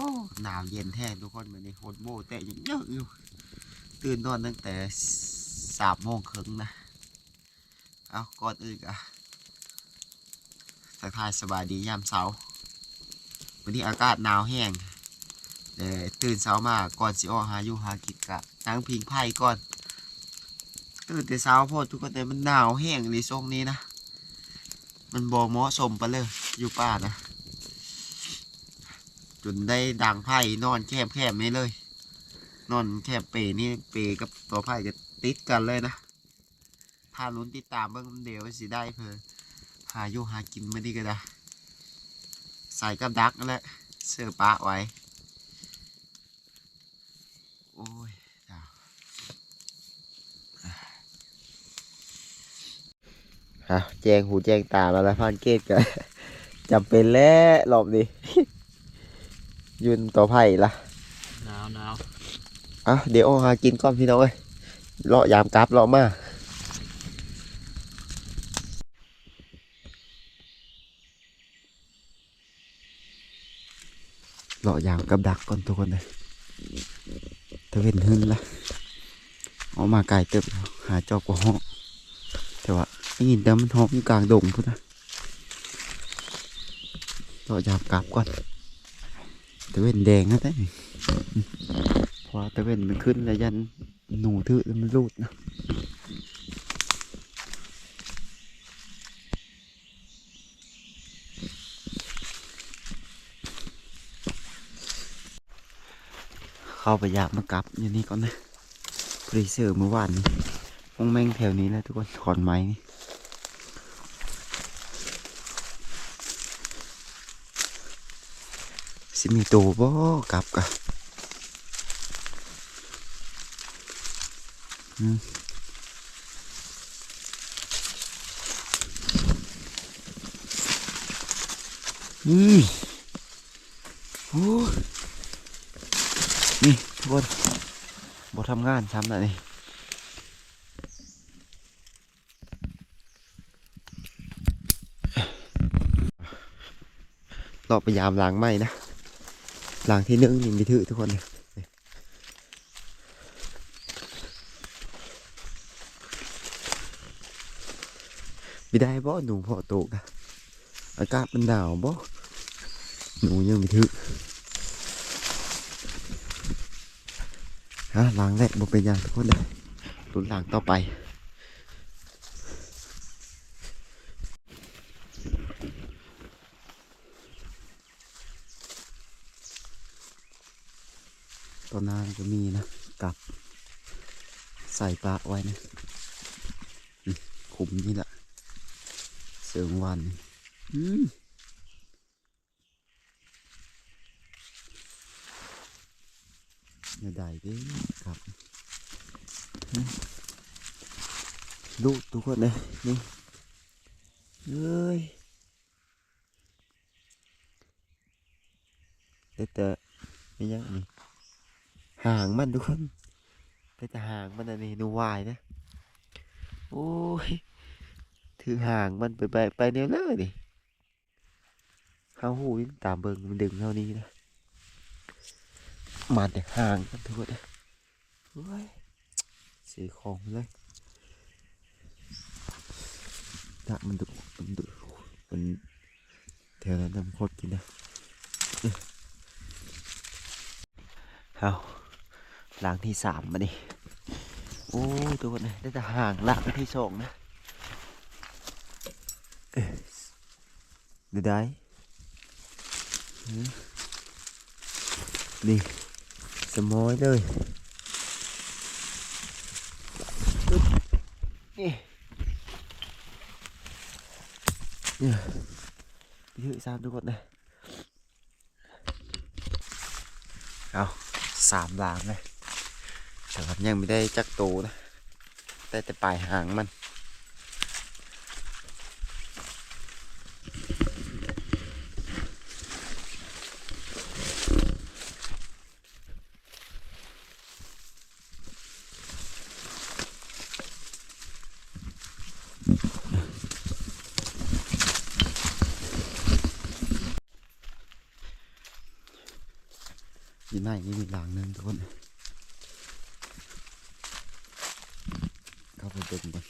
โอ้หนาวเย็นแท้ทุกคนเหมือนในโคตรโบแต่ยังเยอะอยู่ ตื่นนอนตั้งแต่สามโมงครึ่งนะ เอาก่อนอื่นอะทักทายสบายดียามเช้าวันนี้อากาศหนาวแห้งเดี๋ยตื่นเช้ามาก่อนสิออกหาอยู่หากิจกะนั่งพิงไพ่ก่อนตื่นแต่เช้าพดทุกคนแต่มันหนาวแห้งในช่วงนี้นะ มันบอเหมาะสมไปเลยอยู่ป่านะ นได้ดังไพ่นอนแคบแคบๆนี่เลย นอนแคบเปนี่เปกับตัวไพ่จะติดกันเลยนะถ้าลุ้นติดตามเบิ่งเดียวสิได้เพอหาอยู่หากินไมาดีก็ได้ใส่กับดักนั่นแหละเสื้อปะไว้ โอ้ยดาวฮะแจงหูแจงตาแล้วพันเกตกันจำเป็นแล้วรอบนี้ ยืนต่อไผ่ละหนาวหนาวอะเดี๋ยวหากินก่อนพี่น้องเอ้ยเลาะยามกลับเลาะมาเลาะยามกับดักก่อนทุกคนเลยตะเวนหึนละออกมาไกลเติบแล้วหาจอบกว่าห้องแต่ว่าได้ยินแต่มันหอมอยู่กลางดงพุ่นนะเลาะยามกลับก่อน ตะเวนแดงนะแต่พอตะเวนมันขึ้นแล้วยันหนูทื่อมันรูดนะเข้าไปยากมากลับอยู่นี่ก่อนนะรีเซอร์เมื่อวานนี้มงแมงแถวนี้แหละทุกคนขอนไม้นี่ มีตัวบ่กลับกะอืมโอ้ยนี่ทุกคนบ่ทำงานซ้ำนะนี่เราพยายามล้างไหมนะ ล้างที่นึ่งนี่มีถือทุกคนเลยไม่ได้บ่หนูพอโตกะอากาศมันหนาวบ่หนูยังไม่ถึกฮะล้างแรกบ่เป็นอย่างทุกคนเลยลุ้นล้างต่อไป ตอนหน้า ก็มีนะกับใส่ปลาไว้นะขุมนี่แหละเสริมวันอืมอย่าได้ดิครับอืมดูทุกคนเลยนี่เอ้ยแต่แต่ไม่ยังนี่ ห่างมันทุกคนแต่แต่ห่างมันอันนี้นูวายนะ โอ้ย ถือห่างมันไปไปไปเดียวเลยดิเขาหูวิ่งตามเบิงมันดึงเท่านี้นะมาแต่ห่างกันทุกคนเลยโอ้ยเสียของเลยถ้ามันดุมันดุมันแถวนั้นน้ำโคตรกินนะเอา หลังที่สามมาดิโอ้ยทุกคนเลยได้แต่ห่างหลังที่สองนะดูได้นี่สมอยเลยนี่เนี่ยยืดสามทุกคนเลยเอาสามหลางเลยะครับยังไม่ได้จักตูนะแต่แต่ปลายหางมันยี่ไหนนี่มีหลังหนึ่งทุกคน từng mình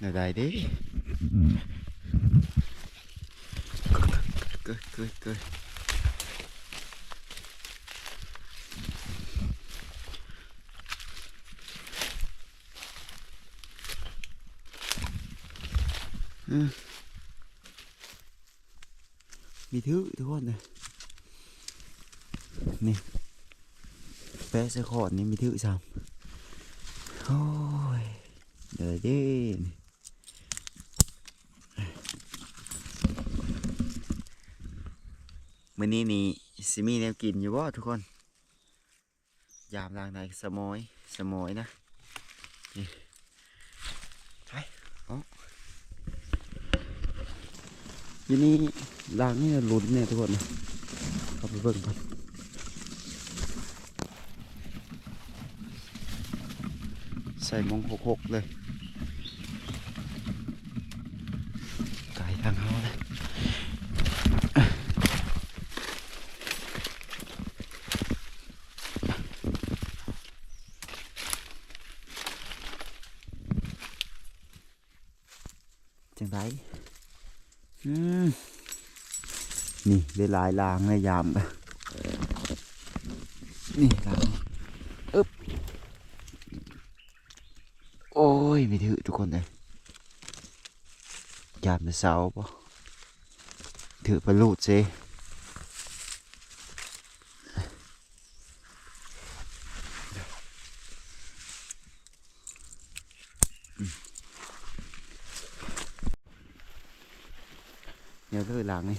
này dài đi cười cười cười Ừ. Bị thứ thứ con này นี่แปะใส่ขอดนี่มี thứ ซ้ำโอ้ยเดี๋ยวดิมื้อนี้นี่สิมีแนวกินอยู่บ่ทุกคน ยามลางในสมอยสมอยนะนี่ไปเอาทีนี้ลางนี่ลุ้นเนี่ยทุกคนนะเข้าไปเบิ่งก่อน ส่มงหกหกเลยไก่ทางเขาเลยจังไรอืมนี่ได้หลายลางเลยยามนะนี่ลางอึ๊บโอ้ ยไม่ถือทุกคนเลยยามจะเสาปะถือไปลูดเซเดี๋ยวเลยลางนี่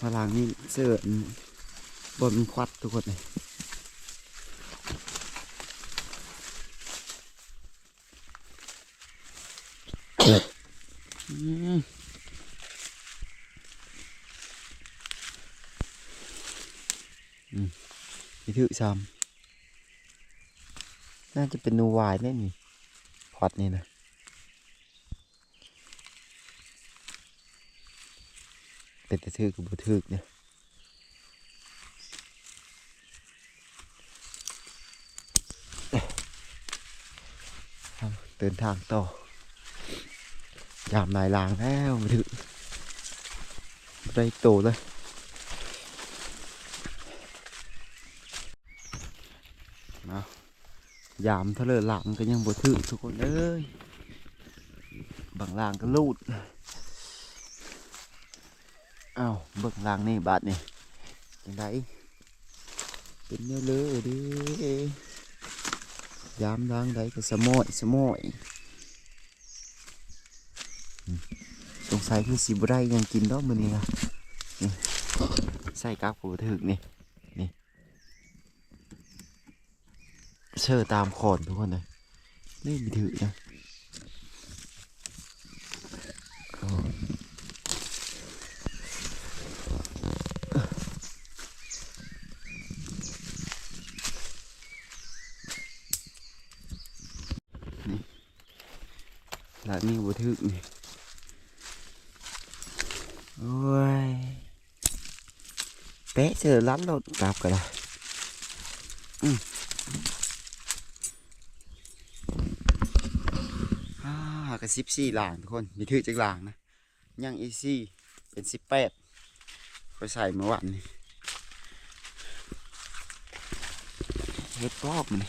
มาลางนี่เสื้อบนควัดทุกคนเลย อืมอืมมี ถือซ้ำน่าจะเป็นนูวายแน่นี่พอดนี่นะเป็นแต่ถือกับบุถือเนี่ยเดินทางต่อยามนายลางแล้วมาถึงได้โตเลยเอา ยามทะเลหลังก็ยังบ่ถึงทุกคนเอ้ยบางลางก็ลูดเอาเบิ่งลางนี่บาดนี่ยังไงเป็นเนื้อเลือดิยามลางใดก็สมอยสมอยสงสัยคือสิบไรยังกินดอกมือนี้นะใส่กาบหัวถึกนี่นี่ เชื่อตามขอนทุกคนเลยนี่มีถือนะโอ้นี่ล้วนี่หัวถึกนี่โอ้ยเป๊ะเจอล้ำเรากลับกันละอืมอ่า กระสิบสี่หลางทุกคนมีถือจักหลางนะยังอีซี่เป็นสิบแปดไปใส่เมื่อวานนี่เฮ็ดรอบมัน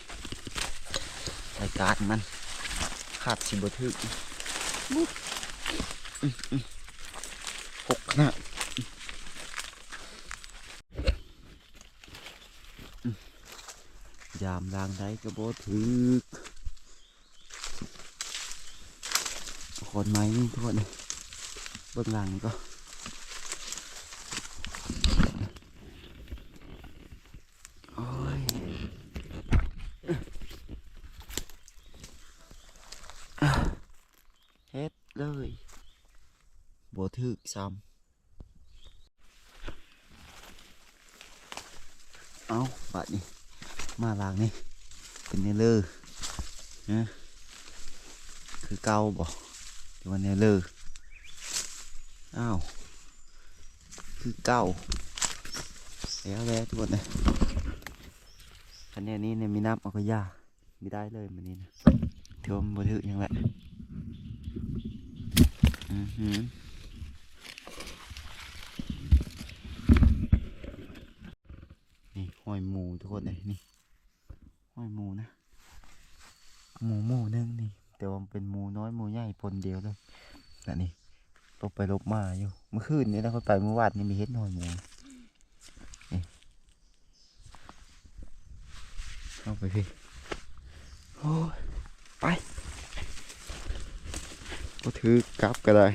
ใส่การดมันขาดสิบถือหกขนาดยามลางได้ก็บ่ถื อคนไม้นี่ทุกคนเลยบื้องหลังก็โอ้ยเฮ็ดเลยบ่ถึกซ้ำเอาบาดนี่มาลางนี่เป็นเนเลอร์นะคือเก่าบ่ ว่าเนเลอร์อ้าว คือเก้าแล้วแล้วทุกคนเลยอันนี้นี่เนี่ยมีน้ำเอาก็ยาไม่ได้เลยมันนี่นะถือว่ามันบ่ถือยังแหละอือหือนี่หอยหมูทุกคนเลยนี่หอยหมูนะหมูหมูหนึงนี่ แต่ว่าเป็นหมูน้อยหมูใหญ่ปนเดียวเลยและนี่ลบไปลบมาอยู่ เมื่อคืนนี้นะคนไปเมื่อวานนี่มีเห็ดหอยหมูนี่เอาไปพี่โอ้ไปก็ถือกลับก็ได้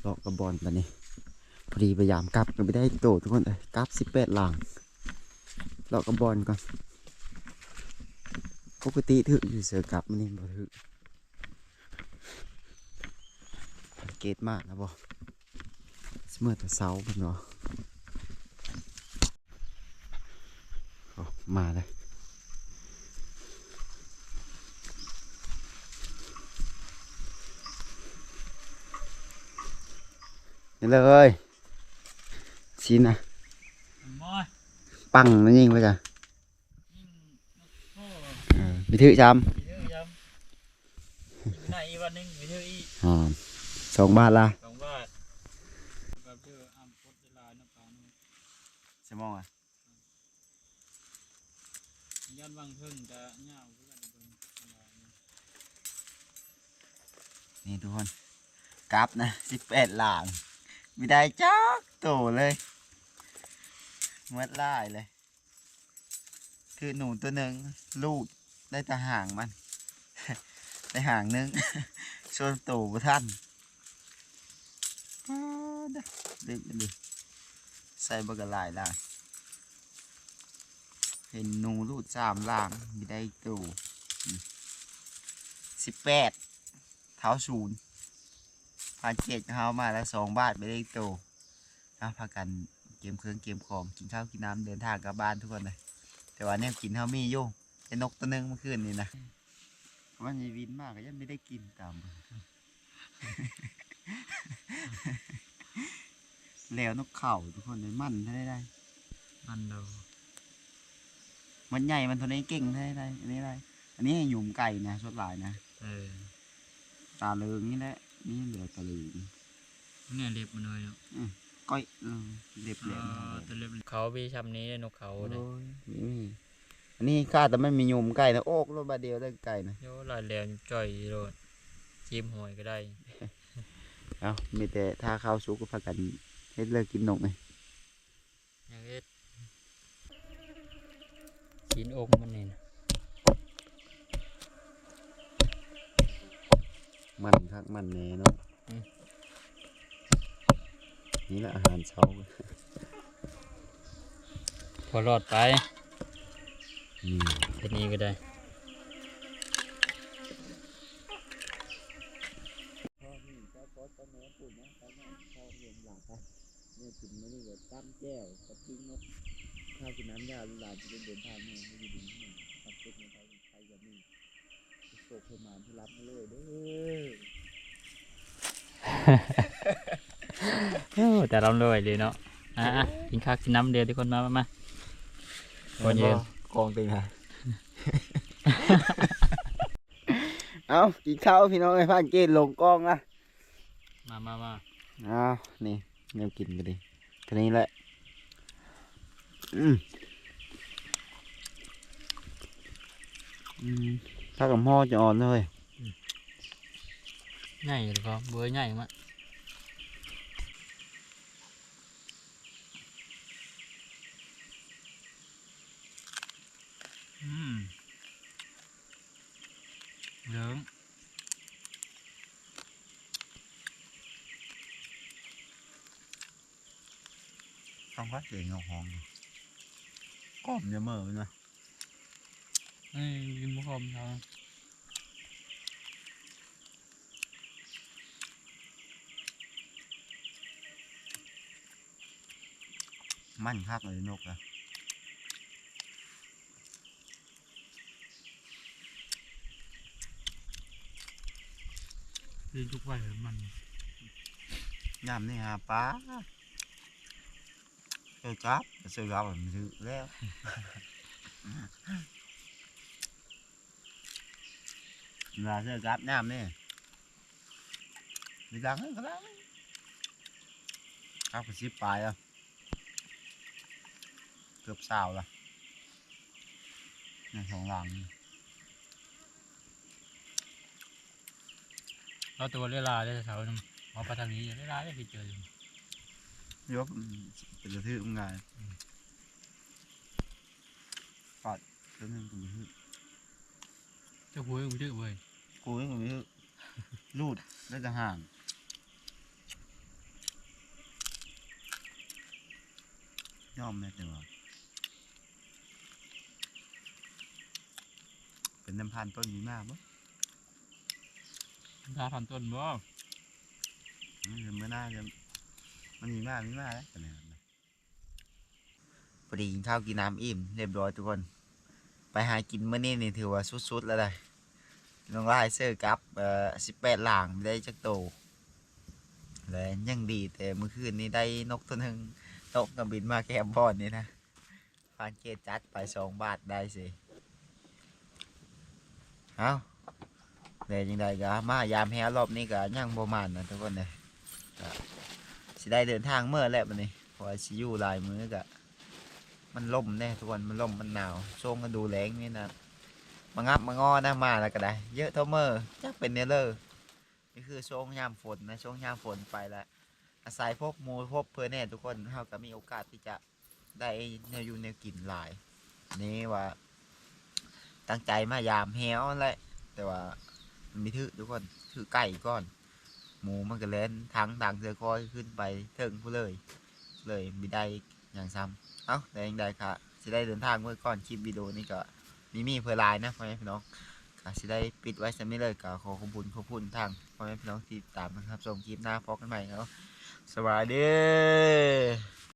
เลาะกระบอลปะนี่ พอดีพยายามกลับก็ไม่ได้โตทุกคนเลยกลับสิบแปดหลังเราก็บอลก่อนปกติถืออยู่เสือกลับมันนี่บ่ถือเกตมากนะบอเสมอแต่เสาเป็นเนาะเอมาเลยนี่เลย ชินะมอยปังนั่นยิงไปจ้ะยิ่งโอ้เออไปถือจยเยอะยำไหนวันหนึงไปเที่ยวอีกำอ๋อสองบาทละสองบาทกับเที่ยวอ้ำพดเวลาน้ำปลาหนึ่งใช่มองอะย้อนวังเพิ่งจะเงาเพื่อนเบิ่งเวลาเนี่ยนี่ทุกคนกลับนะสิบแปดหลังไม่ได้จักโตเลย เมื่อไล่เลย คือหนูตัวหนึ่งลูกได้แต่ห่างมัน ได้ห่างหนึงส่วนโตบ่ท่านป๊าดอะดึกดิใส่บกกะลายล่างเห็นหนูลูดสามล่างม่ได้โตสิบแปดเท้าศูนย์พาเจ็ดเท้ามาแล้วสองบาทไม่ได้โตเอาพากัน เกมเครื่องเกมของกินข้าวกินน้ำเดินทางกลับบ้านทุกคนเลยแต่ว่าเนี่ยกินเท้ามีอยู่ไอ้นกตัวหนึงเมื่อคืนนี่นะมันยีวินมากก็ยังไม่ได้กินตามเบิ่งแล้วนกเข่าทุกคนเลยมันได้ได้มันเรามันใหญ่มันตัวนี้เก่งได้ได้อันนี้ได้อันนี้หยุ่มไก่นะชดหลายนะเออตาเลิงนี่แหละนี่เหลือตะลึงเนี่ยเล็บมันเลยเนาะ ก้อยเออเรียบอ๋เรียบอตัวเล็บเขาพี่ชำนี้นกเขาโอ้เลยยนี่อันนี้ข้าแต่ไม่มีหยุ่มไก่นะโอกรถบาดเดียวได้ไก่นะโยลายแหลมจ่อยโรดจิ้มหอยก็ได้เอามีแต่ถ้าข้าวสุกก็พากันเฮ็ดเลิกกินนกไงอย่างเอ็ดชิ้นอกมันนี่นะมันคักมันแน่เนาะ นี่แหละอาหารเช้า พอรอดไปนี่ทีนี้ก็ได้พ่อนี่เจ้าป๊อตเจ้าแม่ปุ่นนะเจ้าแม่พ่อเรียนหลักนะเนี่ยกินมานี่ก็ตั้มแก้วกับปิ้งนกข้าวกินน้ำยาลูกหลานจะได้เดินทางเนี่ยให้อยู่ดีนี่ทำเป็ดในไทยไทยแบบนี้โศกเพิ่มมาที่รับมาเลยเด้อ โอ้แต่เราเลยเลยเนาะอะอะกินข้าวกินน้ำเดียวทุกคนมามามาคนยืนกองเป็นไงเอากินข้าวพี่น้องไอ้พานเกณฑ์ลงกล้องนะมามามาเอานี่แนวกินกันดิทีนี้แหละอืมอืมถ้ากับห่อจะอ่อนเลยใหญ่หรือเปล่าเบอร์ใหญ่มา พัดเสียงเงาหองก้มจะเมื่อนะไอ้กินบุคอมเขามั่นคักเลยนกอะยินทุกวันเลยมันยามนี่ฮะป้า เอ้ยครับซื้อครับมันซื้อแล้ว là ซื้อครับยามนี่ đi đắng ก็ได้ครับก็สิบปลายแล้วเกือบสาวละในของหลังเราตัวเวลาได้แถวนึงมอปทางนี้เวลาได้ไปเจอย กเป็นกระทืบง่ายปอดตัวนึงก็มีฮึเจ้าคุยกูชื่อเว้ยกูยังมีฮึรูดได้จะห่างยอมแม่แต่ว่าเป็นน้ำพันต้นมีมากปะถ้าพันต้นบ่มันจะไม่น่าจะ มันมีมากมีมากแล้วแต่เนี่ยพอดีกินข้าวกินน้ำอิ่มเรียบร้อยทุกคน ไปหากินเมื่อนี้นี่ถือว่าสุดๆแล้วได้น้องไล่เซอร์กับเอ่อสิบแปดหลางได้จักโตเลยยังดีแต่เมื่อคืนนี้ได้นกตัวหนึ่งนกกระบินมาแคมบอนนี่นะฟานเกจัดไปสองบาทได้สิเอาเลยยังไงก็มายามแฮรอบนี้ก็ยังประมาณนะทุกคนเลย ได้เดินทางเมื่อแล้วมันนี่พอชิอยูหลายมือก็มันล่มแน่ทุกคนมันล่มมันหนาวช่วงกันดูแรงนี่นะมางับมางอนะมาแล้วก็ได้ เยอะเท่าเมื่อจักเป็นเนเลอร์นี่คือช่วงยามฝนนะช่วงยามฝนไปล้วอาศัยพบมูพบเพื่อแน่ทุกคนเราก็มีโอกาสที่จะได้แนวอยู่แนวกินหลาย นี่ว่า ตั้งใจมายามแฮวนั่นแหละแต่ว่ามันมีถือทุกคนถือไก่ก้อน หมูมันก็เล่นทางทางเสือคอยขึ้นไปถึงผู้เลย เลยมีได้อย่างซ้ำเอ้าแต่ยังได้ค่ะสิได้เดินทางเมื่อก่อนคลิปวิดีโอนี้ก็มีมีเพื่อไลน์นะพ่อแม่พี่น้องก็สิได้ปิดไว้สำนี้เลยก็ขอขอบคุณขอบคุณทางพ่อแม่พี่น้องที่ตามนะครับชมคลิปหน้าพบกันใหม่เนาะสวัสดี